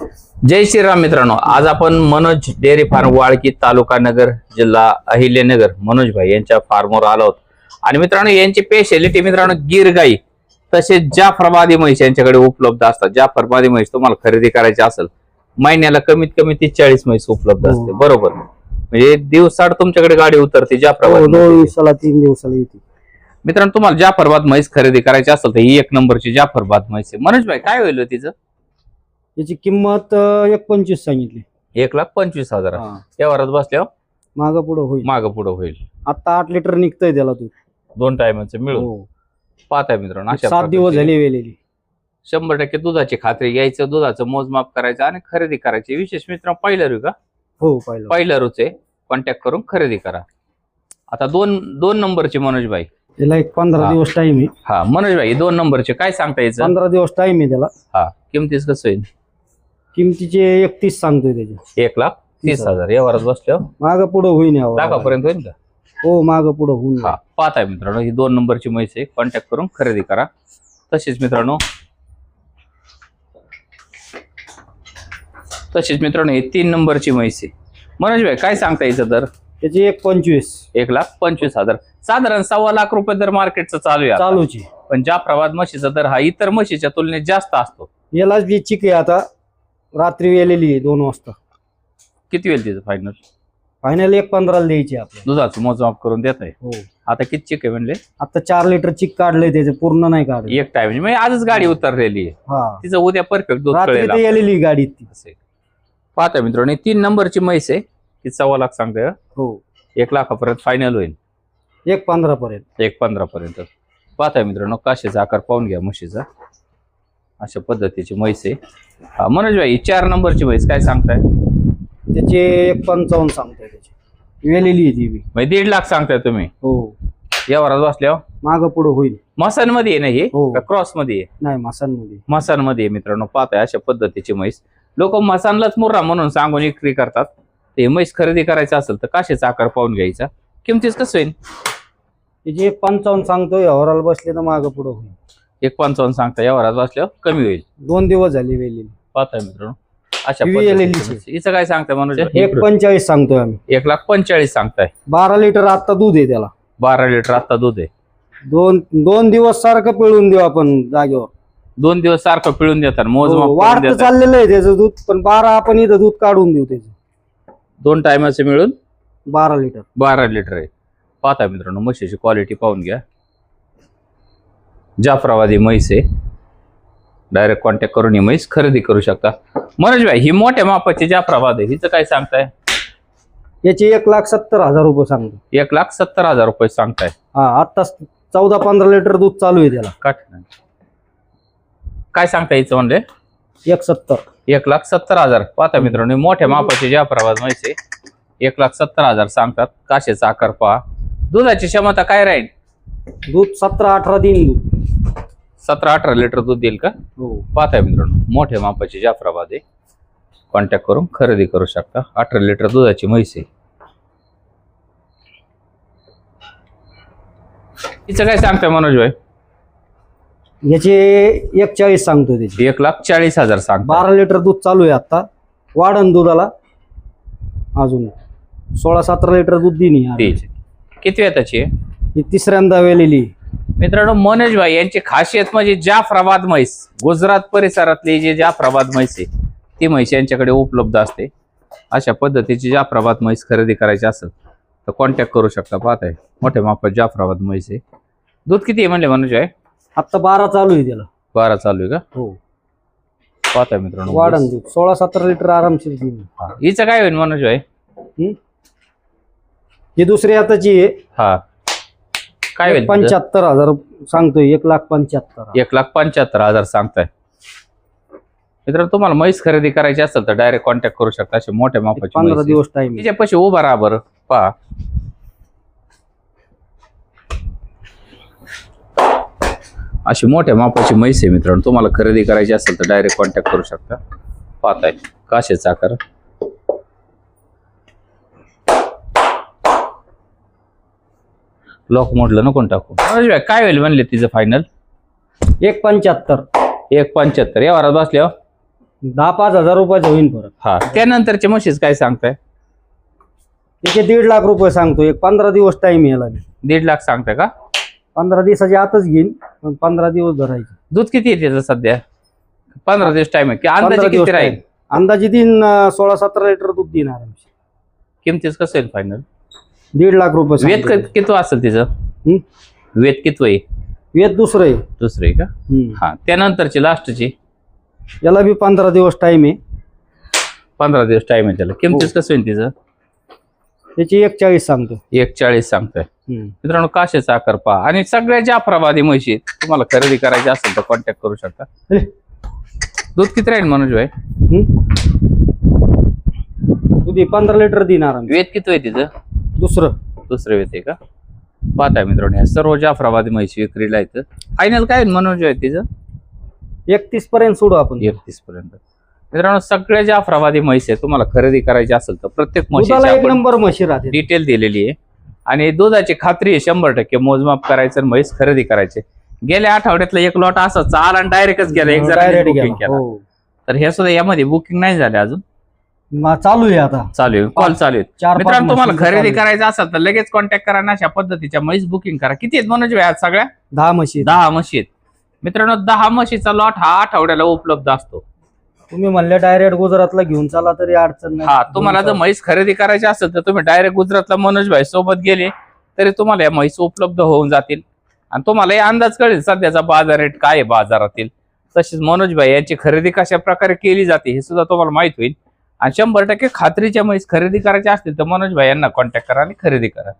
जय श्रीराम मित्रांनो आज आपण मनोज डेअरी फार्म वाळकी तालुका नगर जिल्हा अहिल्यानगर मनोज भाई यांच्या फार्मवर आलो आहोत. आणि मित्रांनो यांची स्पेशालिटी मित्रांनो गिर गाई तसेच जाफराबादी म्हैस यांच्याकडे उपलब्ध असतात. जाफराबादी म्हैस तुम्हाला खरेदी करायची असेल महिन्याला कमीत कमी तीस चाळीस म्हैस उपलब्ध हो. असते. बरोबर. म्हणजे दिवसाड तुमच्याकडे गाडी उतरते हो, जाफराबाद दोन म्हैस. दिवसाला तीन दिवसाला येते. मित्रांनो तुम्हाला जाफरबाद म्हैस खरेदी करायची असेल तर ही एक नंबरची जाफरबाद म्हैस आहे. मनोज भाई काय होईल हो तिचं? याची किंमत अं, एक पंचवीस सांगितली. एक लाख पंचवीस हजार. या वरात बसल्यावर माग पुढं होईल. मागं पुढं होईल. आता आठ लिटर निघतंय त्याला तू दोन टायमाचं मिळून. हो. पाहताय मित्रांनो अशा सात दिवस प्रकारचे झाले वेलेली. शंभर टक्के दुधाची खात्री घ्यायचं दुधाचं मोजमाप करायचं आणि खरेदी करायची. विशेष मित्र पहिलं रू का हो पाहिलं. पहिलं रूचे कॉन्टॅक्ट करून खरेदी करा. आता दोन दोन नंबरचे मनोज भाई त्याला एक पंधरा हा. दिवस टाइम आहे. हा मनोज भाई दोन नंबरचे काय सांगता यायचं? पंधरा दिवस टाइम आहे त्याला. हा किमतीच कसं होईल? किमतीचे एकतीस सांगतोय त्याचे एक लाख तीस हजार. या वरात बसल्यावर माग पुढं होईन यावं. लाखापर्यंत होईल का? हो माग पुढं होऊन हा पाहताय मित्रांनो ही दोन नंबरची म्हैस आहे. कॉन्टॅक्ट करून खरेदी करा. तसेच मित्रांनो तसेच मित्रांनो ही तीन नंबरची म्हैस आहे. मनोज भाई काय सांगता यायचं दर? त्याची एक पंचवीस. एक लाख पंचवीस हजार. साधारण सव्वा लाख रुपये दर मार्केटचा चालू आहे. चालूची पण ज्या प्रवाद म्हशीचा दर हा इतर म्हशीच्या तुलनेत जास्त असतो. यालाच बी चिक आहे आता. रात्री वेलेली आहे दोन वाजता. किती वेळ तिचं फायनल फायनल एक पंधराला द्यायची आपल्याला. दुधाचं मोजमाप करून देत आहे. हो. आता किती चिक आहे म्हणले? आता चार लिटर चिक काढलंय त्याचे पूर्ण नाही काढलं. एक टाइम म्हणजे आजच गाडी उतरलेली आहे. हा. तिचं उद्या परफेक्ट दूध रात्री कळेल ते गेलेली गाडी ती. असे पाहता मित्रांनो ही तीन नंबरची म्हैस आहे. ती सव्वा लाख सांगते हो. एक लाखापर्यंत फायनल होईल. एक पंधरा पर्यंत एक पंधरा पर्यंत पाहताय मित्रांनो काशीचा आकार पाहून घ्या म्हशीचा. अशा पद्धतीची म्हैस आहे. हा, मनोज भाई ही चार नंबरची म्हैस काय सांगताय? त्याचे एक पंचावन्न सांगतोय त्याची. वेलेली आहे ती बी. म्हणजे दीड लाख सांगताय तुम्ही? हो. या वरात बसल्यावर माग पुढं होईल. मसानमध्ये आहे ना हे? हो. का क्रॉसमध्ये आहे? नाही मासांमध्ये मसानमध्ये आहे मित्रांनो पाहताय अशा पद्धतीची म्हैस. लोक मसानलाच मुर्रा म्हणून सांगून विक्री करतात. ते म्हैस खरेदी करायचं असेल तर काशीचा आकार पाहून घ्यायचा? किमतीच कसं होईल त्याचे पंचावन्न सांगतोय हवराला बसले तर माग पुढं होईल. एक पंचावन्न सांगता या वरात बसल्यावर कमी होईल. दोन दिवस झाले वेलेली. पाहताय मित्रांनो अशा. हिचं काय सांगताय मनोज एक पंचेचाळीस सांगतोय आम्ही. एक लाख पंचेचाळीस सांगताय. बारा लिटर आता दूध आहे त्याला. बारा लिटर आता दूध आहे. दोन दोन दिवस सारखं पिळून देऊ आपण जागेवर. दोन दिवस सारखं पिळून देतात मोजमाप हो, करून वाढतं देतात. चाललेलं आहे त्याचं दूध पण बारा आपण इथं दूध काढून देऊ त्याचं. दोन टायमाचे मिळून बारा लिटर. बारा लिटर आहे. पाहता मित्रांनो म्हशीची क्वालिटी पाहून घ्या. जाफराबादी म्हैस आहे. डायरेक्ट कॉन्टॅक्ट करून ही म्हैस खरेदी करू शकता. मनोज भाई ही मोठ्या मापाची जाफराबाद आहे. हिचं काय सांगताय? याचे एक लाख सत्तर हजार रुपये सांगतो. एक लाख सत्तर हजार रुपये सांगताय. हा आता चौदा पंधरा लिटर दूध चालू आहे त्याला. काट काय सांगता हिचं म्हणले एक सत्तर. एक लाख सत्तर हजार. पाहता मित्रांनो मोठ्या मापाची जाफराबाद म्हैस आहे. एक लाख सत्तर हजार सांगतात. काशेचा आकार पहा. दुधाची क्षमता काय राहील? दूध सतरा अठरा दिन दूध. सतरा अठरा लिटर दूध देईल का? हो. पाहताय मित्रांनो मोठ्या मापाची जाफराबाद आहे. कॉन्टॅक्ट करून खरेदी करू शकता. अठरा लिटर दुधाची म्हैस आहे. तिचं काय सांगताय मनोज भाई याचे एक चाळीस सांगतोय त्याचे. एक लाख चाळीस हजार सांग बारा लिटर दूध चालू आहे आता वाढन दुधाला. अजून सोळा सतरा लिटर दूध देईन किती आहे त्याची? ही तिसऱ्यांदा वेलेली. मित्रांनो मनोज भाई यांची खासियत म्हणजे जाफराबाद म्हैस. गुजरात परिसरातली जी जाफराबाद म्हैस आहे ती म्हैस यांच्याकडे उपलब्ध असते. अशा पद्धतीची जाफराबाद म्हैस खरेदी करायची असेल तर कॉन्टॅक्ट करू शकता. पाहताय मोठ्या मापात जाफराबाद म्हैस आहे. दूध किती आहे म्हणले मनोज भाई आता बारा चालू आहे त्याला. बारा चालू आहे का? हो. पाहताय मित्रांनो वाढन दूध सोळा सतरा लिटर आरामशीर. हिचं काय होईल मनोज भाई? ही दुसरी आताची आहे. हा. काय होईल? पंच्याहत्तर हजार सांगतोय एक लाख पंच्याहत्तर एक लाख पंच्याहत्तर हजार सांगताय. मित्रांनो तुम्हाला म्हैस खरेदी करायची असेल तर डायरेक्ट कॉन्टॅक्ट करू शकता. असे मोठ्या मापाची पंधरा. दिवस टाइम तिच्या पैसे उभा राहा बरं. पहा. अशी मोठ्या मापाची म्हैस आहे मित्रांनो. तुम्हाला खरेदी करायची असेल तर डायरेक्ट कॉन्टॅक्ट करू शकता. पाहताय. काशेचा आकार. लॉक मोडलं नको टाकू. काय होईल म्हणले तिचं फायनल एक पंच्याहत्तर. एक पंच्याहत्तर. या वरात बसल्यावर दहा पाच हजार रुपयाचा होईल फरक हा. त्यानंतरचे म्हशीच काय सांगताय? त्याचे दीड लाख रुपये सांगतो. एक पंधरा दिवस टाइम यायला दीड लाख सांगताय का? पंधरा दिवसाच्या आतच घेईन पण पंधरा दिवस धरायचे. दूध किती येते त्याचं सध्या? पंधरा दिवस टाइम आहे. की पंधरा अंदाजे दिवस किती राहील? time. अंदाजे तीन अं, सोळा सतरा लिटर दूध देणार आरामशी. किमतीच कसं येईल फायनल दीड लाख रुपये वेत सांगतो. किती असेल तिचं? हं? वेत किती आहे? वेद दुसरं आहे. दुसरे का? हम्म. हा त्यानंतरची लास्टची? याला बी पंधरा दिवस टाइम आहे. पंधरा दिवस टाइम आहे त्याला. किमतीच कसं होईल तिचं? त्याची एक चाळीस सांगतो. एक चाळीस सांगताय. मित्रांनो काशेचा आकार पहा. आणि सगळ्या जाफराबादी म्हशी आहेत. तुम्हाला खरेदी करायची असेल तर कॉन्टॅक्ट करू शकता. अरे. दूध किती राहील मनोज भाई? हे? पंधरा लिटर देणार आम्ही. वेत किती आहे तिचं? दुसरं? दुसरं आहे का? पाहताय मित्रांनो ह्या सर्व जाफराबादी म्हशी विक्रीला आहेत फायनल काय आहे? मनोज भाई तिचं? एकतीस पर्यंत सोडू आपण. एकतीस पर्यंत. मित्रांनो सगळ्या जाफराबादी म्हशी आहेत. तुम्हाला खरेदी करायची असेल तर प्रत्येक म्हशीची एक नंबर म्हशी राहते. डिटेल दिलेली आहे. आणि दुधाची खात्री आहे शंभर टक्के मोजमाप करायचं आणि म्हैस खरेदी करायचे. गेल्या आठवड्यातला एक लॉट असा चाल आणि डायरेक्टच गेला. एक जणांनी Direct बुकिंग. केला. हो. तर हे सुद्धा यामध्ये बुकिंग नाही झाले अजून. चालू आहे आता. चालू आहे. कॉल चालू आहे चार पाच मित्रांनो तुम्हाला खरेदी चालू. करायचं असेल तर लगेच कॉन्टॅक्ट करा ना. अशा पद्धतीच्या म्हैस बुकिंग करा. किती आहेत मनोज भाई आज सगळ्या? दहा म्हशी आहेत. दहा म्हशी आहेत. मित्रांनो दहा म्हशीचा लॉट हा आठवड्याला उपलब्ध असतो. तुम्ही म्हणले डायरेक्ट गुजरातला घेऊन चला तरी अडचण नाही. हा तुम्हाला जर म्हैस खरेदी करायची असेल तर तुम्ही डायरेक्ट गुजरातला मनोज भाई सोबत गेले तरी तुम्हाला या म्हैस उपलब्ध होऊन जातील. आणि तुम्हाला हे अंदाज कळेल सध्याचा बाजार रेट काय आहे बाजारातील. तसेच मनोज भाई यांची खरेदी कशा प्रकारे केली जाते हे सुद्धा तुम्हाला माहीत होईल. आणि शंभर टक्के खात्रीच्या म्हैस खरेदी करायच्या असतील तर मनोज भाई यांना कॉन्टॅक्ट करा आणि खरेदी करा.